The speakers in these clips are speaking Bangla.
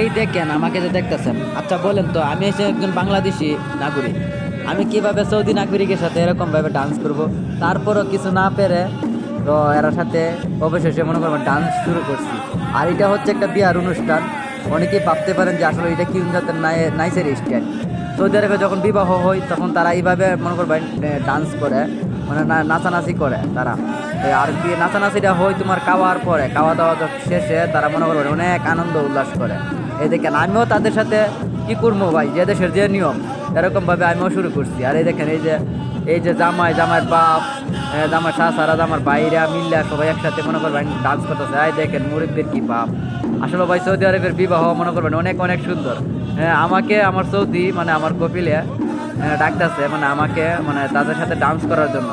এই দেখেন, আমাকে যে দেখতেছেন। আচ্ছা বলেন তো, আমি এসে একজন বাংলাদেশি নাগরিক। আমি কীভাবে সৌদি নাগরিকের সাথে এরকম ভাবে ডান্স করব? তারপরও কিছু না পেরে, তো এর সাথে অবশেষে মনে করব ডান্স শুরু করছি। আর এটা হচ্ছে একটা বিয়ার অনুষ্ঠান। অনেকেই ভাবতে পারেন যে আসলে এটা কি নাইসের স্ট্যান্ড সৌদি আরবে যখন বিবাহ হয়, তখন তারা এইভাবে মনে করবেন ডান্স করে মানে নাচানাচি করে তারা। আর কি নাচানাচিটা হয় তোমার খাওয়ার পরে খাওয়া দাওয়া শেষে তারা মনে করবেন অনেক আনন্দ উল্লাস করে। এই দেখেন আমিও তাদের সাথে কি করব ভাই? যে দেশের যে নিয়ম এরকমভাবে আমিও শুরু করছি। আর এই দেখেন এই যে এই যে জামাই জামাইয়ের বাপ এ, জামাই সারা জামার বাইরা মিল্লা সবাই একসাথে মনে করবেন ডান্স করতেছে। এই দেখেন মুরব্বীর কি বাপ আসলে ভাই সৌদি আরবের বিবাহ মনে করবেন অনেক অনেক সুন্দর। হ্যাঁ আমাকে আমার সৌদি মানে আমার কপিলে ডাকতেছে মানে আমাকে মানে তাদের সাথে ডান্স করার জন্য।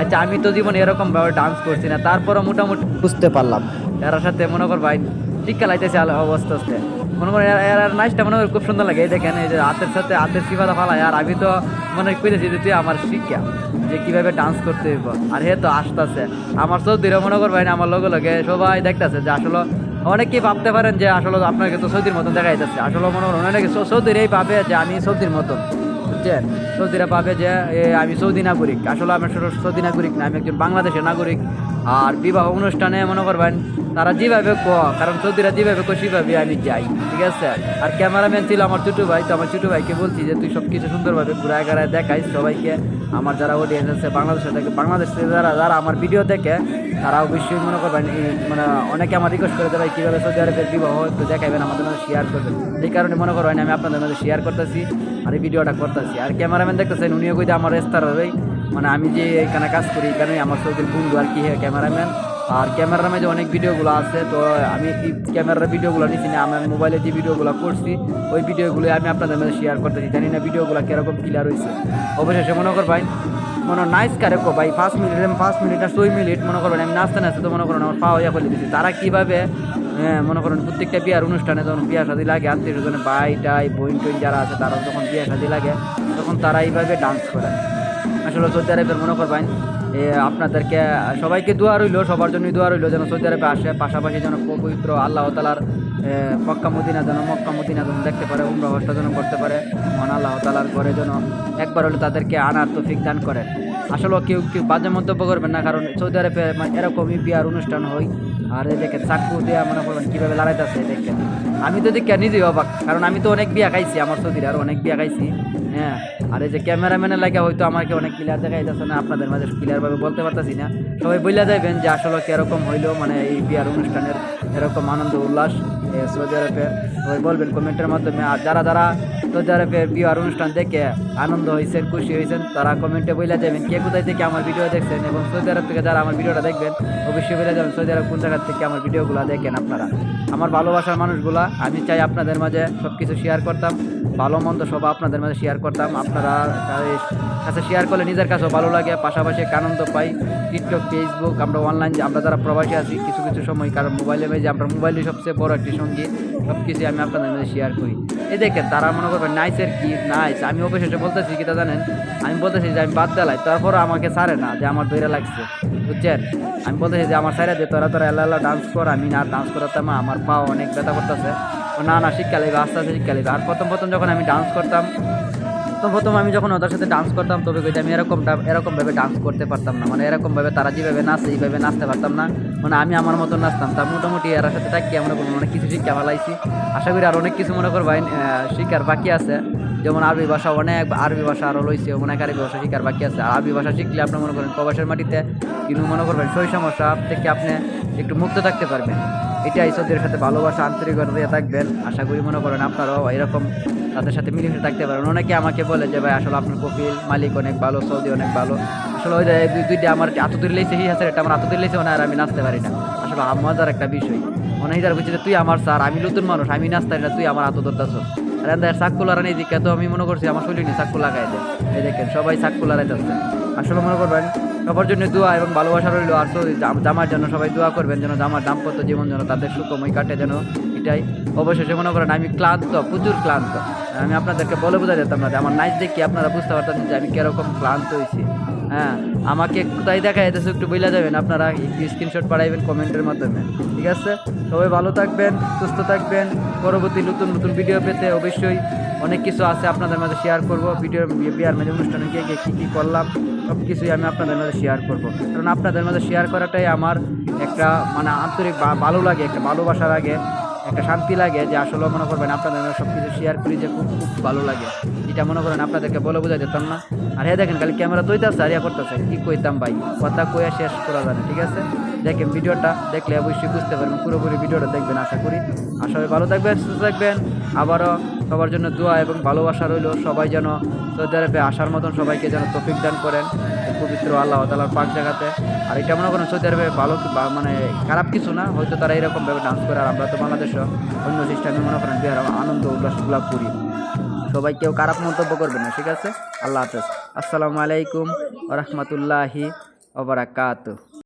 আচ্ছা আমি তো জীবনে এরকম ভাবে ডান্স করছি না, তারপরও মোটামুটি বুঝতে পারলাম। এর সাথে মনে কর ভাই, শিক্ষা লাইতেছে অবস্থা আস্তে মনে করেন এর নাচটা মনে করি খুব সুন্দর লাগে, এই দেখেন, এই যে হাতের সাথে, হাতের সিফাতা ফালায়, আর আমি তো মনে করেছি যে তুই আমার শিক্ষা, যে কীভাবে ডান্স করতে হইব। আর হে তো আসতেছে। আমার সৌদিরও মনে করবেন আমার লগে লগে সবাই দেখতেছে যে আসলে অনেকেই ভাবতে পারেন যে আসলে আপনাকে তো সৌদির মতন দেখা যাচ্ছে আসলে মনে করেন অনেকে সৌদির এই ভাবে যে আমি সৌদির মতন। বুঝছেন সৌদিরা পাবে যে আমি সৌদি নাগরিক। আসলে আমি সৌদি নাগরিক না, আমি একজন বাংলাদেশের নাগরিক। আর বিবাহ অনুষ্ঠানে মনে করবেন তারা যেভাবে ক, কারণ সৌদিরা যেভাবে কো, সেভাবে আমি যাই, ঠিক আছে? আর ক্যামেরাম্যান ছিল আমার ছোটো ভাই, তো আমার ছোটো ভাইকে বলছি যে, তুই সব কিছু সুন্দরভাবে ঘুরায় গাড়ায় দেখাইস সবাইকে। আমার যারা অডিয়েন্স আছে বাংলাদেশে থেকে, বাংলাদেশ থেকে যারা যারা আমার ভিডিও দেখে, তারা অবশ্যই মনে করবেন মানে অনেকে আমার রিকোয়েস্ট করে দেবে কীভাবে সৌদি আরবের বিবাহ একটু দেখাবেন আমাদের মধ্যে শেয়ার করবেন। এই কারণে মনে করবেন আমি আপনাদের মধ্যে শেয়ার করতেছি আর এই ভিডিওটা করতেছি। আর ক্যামেরাম্যান দেখতেছেন, উনিও কইতে আমার রেস্তার হবেই মানে আমি যে এখানে কাজ করি এখানে আমার সৌদির বন্ধু আর কি ক্যামেরাম্যান। আর ক্যামেরামে যে অনেক ভিডিওগুলো আছে তো আমি ক্যামেরার ভিডিওগুলো নিচ্ছি না আমার মোবাইলে যে ভিডিওগুলো করছি ওই ভিডিওগুলো আমি আপনাদের মধ্যে শেয়ার করতেছি জানি না ভিডিওগুলো কীরকম ক্লিয়ার হয়েছে অবশেষে মনে কর ভাই মনে নাইস কারে কো ভাই পাঁচ মিনিট আমি পাঁচ মিনিট আর ছয় মিনিট মনে করবেন আমি নাচতে নাচতে তো মনে করেন আমার পাওয়া ইয়া করে দিচ্ছি তারা কীভাবে হ্যাঁ, মনে করেন প্রত্যেকটা বিয়ার অনুষ্ঠানে যখন বিয়া শাদি লাগে আত্মীয় ভাই টাই বোন টোন যারা আছে তারা যখন বিয়া শাদি লাগে তখন তারা এইভাবে ডান্স করে। আসলে সৌদি আরবের মনে করবেন আপনাদেরকে সবাইকে দোয়া রইল, সবার জন্যই দোয়া রইল যেন সৌদি আরবে আসে, পাশাপাশি যেন পবিত্র আল্লাহ তালার মক্কা মদিনা যেন, মক্কা মদিনা যেন দেখতে পারে, উমরা হস্তা যেন করতে পারে। মহান আল্লাহ তালার ঘরে যেন একবার হলে তাদেরকে আনার তৌফিক দান করেন। আসলে কেউ কেউ বাজে মন্তব্য করবেন না, কারণ সৌদি আরবে মানে এরকমই বিয়ার অনুষ্ঠান হয়। আর এই দেখেন, চাকু দেওয়া মনে করবেন কীভাবে লড়াইতেছে দেখেন। আমি তো দেখি নিজেই অবাক, কারণ আমি তো অনেক বিয়া খাইছি, আমার সৌদির আর অনেক বিয়া খাইছি হ্যাঁ। আর এই যে ক্যামেরাম্যানের লাগে হয়তো আমাকে অনেক ক্লিয়ার দেখা যাচ্ছে না, আপনাদের মাঝে ক্লিয়ারভাবে বলতে পারতেছি না। সবাই বলে যাবেন যে আসলে কীরকম হইল মানে এই বিয়ার অনুষ্ঠানের এরকম আনন্দ, উল্লাস সৌদি আরবে। সবাই বলবেন কমেন্টের মাধ্যমে, আর যারা যারা সৌদি আরবের বিয়ার অনুষ্ঠান দেখে আনন্দ হয়েছেন খুশি হয়েছেন তারা কমেন্টে বলে যাবেন কে কোথায় থেকে আমার ভিডিও দেখছেন এবং সৌদি আরব থেকে যারা আমার ভিডিওটা দেখবেন, অবশ্যই বলে যাবেন সৌদি আরব কোন জায়গা থেকে আমার ভিডিওগুলো দেখেন আপনারা। আমার ভালোবাসার মানুষগুলা, আমি চাই আপনাদের মাঝে সব কিছু শেয়ার করতাম, ভালো মন্দ সব আপনাদের মাঝে শেয়ার করতাম। আপনারা কাছে শেয়ার করলে নিজের কাছেও ভালো লাগে, পাশাপাশি আনন্দ পাই। টিকটক ফেসবুক আমরা অনলাইন আমরা যারা প্রবাসী আছি, কিছু কিছু সময় কারণ মোবাইলে যে আমরা মোবাইলই সবচেয়ে বড় একটি সঙ্গী সব কিছু আমি আপনাদের মাঝে শেয়ার করি। এই দেখেন, তারা মনে করবেন নাইসের কি? নাইস আমি অবশেষে বলতেছি কি তা জানেন? আমি বলতেছি যে আমি বাদ দেলাই তারপরও আমাকে ছাড়ে না, যে আমার দৈরা লাগছে। বুঝছেন? আমি বলতেছি যে আমার ছাড়ে দে, তোরা তোরা এলা এলা ডান্স কর, আমি না ডান্স করতাম আমার পা অনেক ব্যথা করতেছে। না না, শিক্ষা লাগবে আস্তে আস্তে শিক্ষা লাগবে আর প্রথম প্রথম যখন আমি ডান্স করতাম তো প্রথম আমি যখন ওদের সাথে ডান্স করতাম, তবে আমি এরকম এরকমভাবে ডান্স করতে পারতাম না। মানে এরকমভাবে তারা যেভাবে নাচে, এইভাবে নাচতে পারতাম না। মানে আমি আমার মতো নাচতাম। তা মোটামুটি এর সাথে থাকি আমরা অনেক কিছু শিক্ষা ফেলাইছি আশা করি আর অনেক কিছু মনে করবেন শিক্ষার বাকি আছে। যেমন আরবি ভাষা অনেক, আরবি ভাষা আরও লইছে, অনেক আরবি ভাষা শিখার বাকি আছে। আর আরবি ভাষা শিখলে আপনি মনে করেন প্রবাসের মাটিতে কিন্তু মনে করবেন সেই সমস্যা থেকে আপনি একটু মুক্ত থাকতে পারবেন। এটাই সৌদির সাথে ভালোবাসা আন্তরিকতা দিয়ে থাকবেন। আশা করি মনে করেন আপনারাও এরকম তাদের সাথে মিলেমিশে থাকতে পারেন। অনেকে আমাকে বলে যে, ভাই, আসলে আপনার কপিল মালিক অনেক ভালো, সৌদি অনেক ভালো। আসলে ওই দুই দুইটা আমার আতো তুলে লেগেছে, হি আছে এটা আমার আতো তুলে লেগেছে আর আমি নাচতে পারি না। আসলে মজার একটা বিষয়। মনে হয় বুঝছি যে, তুই আমার স্যার, আমি নতুন মানুষ, আমি নাচতে না, তুই আমার আতো ধরতেছ আর চাক্কু লাগানো এই দিকে তো আমি মনে করছি আমার শরীর নিয়ে চাক্কু লাগাই দেয়। এই দেখেন, সবাই চাক্কু লাগাই আসলে মনে করবেন সবার জন্য দোয়া এবং ভালোবাসা রইল। আর জামার জন্য সবাই দোয়া করবেন যেন জামার দাম্পত্য জীবন যেন তাদের সুখময় কাটে যেন এটাই। অবশেষে মনে করেন আমি ক্লান্ত, প্রচুর ক্লান্ত। আমি আপনাদেরকে বলে বোঝা যেতাম না যে আমার নাচ দেখি, আপনারা বুঝতে পারতেন যে আমি কীরকম ক্লান্ত হয়েছি। হ্যাঁ আমাকে কোথায় দেখা যেতেছে একটু বইলা যাবেন, আপনারা একটু স্ক্রিনশট পাঠাইবেন কমেন্টের মাধ্যমে। ঠিক আছে? সবাই ভালো থাকবেন, সুস্থ থাকবেন। পরবর্তী নতুন নতুন ভিডিও পেতে অবশ্যই অনেক কিছু আছে আপনাদের মাঝে শেয়ার করব। ভিডিও বিয়ার মাঝে অনুষ্ঠানে গিয়ে গিয়ে কী কী করলাম। সব কিছুই আমি আপনাদের মাঝে শেয়ার করব। কারণ আপনাদের মাঝে শেয়ার করাটাই আমার একটা মানে আন্তরিক ভালো লাগে, একটা ভালোবাসা লাগে, একটা শান্তি লাগে যে আসলে মনে করবেন আপনাদের সব কিছু শেয়ার করি যে খুব খুব ভালো লাগে। এটা মনে করেন আপনাদেরকে বলে বোঝা যেতাম না। আর হ্যাঁ দেখেন, খালি ক্যামেরা তৈতাছে আর ইয়া করতেছে কি কইতাম ভাই? কথা কইয়া শেষ করা না, ঠিক আছে? দেখেন ভিডিওটা দেখলে অবশ্যই বুঝতে পারবেন, পুরোপুরি ভিডিওটা দেখবেন, আশা করি। আশা করি ভালো থাকবেন, সুস্থ থাকবেন। আবারও সবার জন্য দোয়া এবং ভালোবাসা রইল। সবাই যেন সৌদি আরবে আসার মতন সবাইকে যেন তফিক দান করেন পবিত্র আল্লাহ তালার পাক জায়গাতে। আর এটা মনে করেন সৌদি আরবে ভালো মানে খারাপ কিছু না, হয়তো তারা এরকমভাবে ডান্স করে আর আমরা তো বাংলাদেশও অন্য সিস্টেমে মনে করেন বিহার আনন্দ উল্লাসগুলো করি। সবাই কেউ খারাপ মন্তব্য করবে না, ঠিক আছে? আল্লাহ হাফেজ। আসসালামু আলাইকুম ওরহমতুল্লাহি ওবরাকাতুহ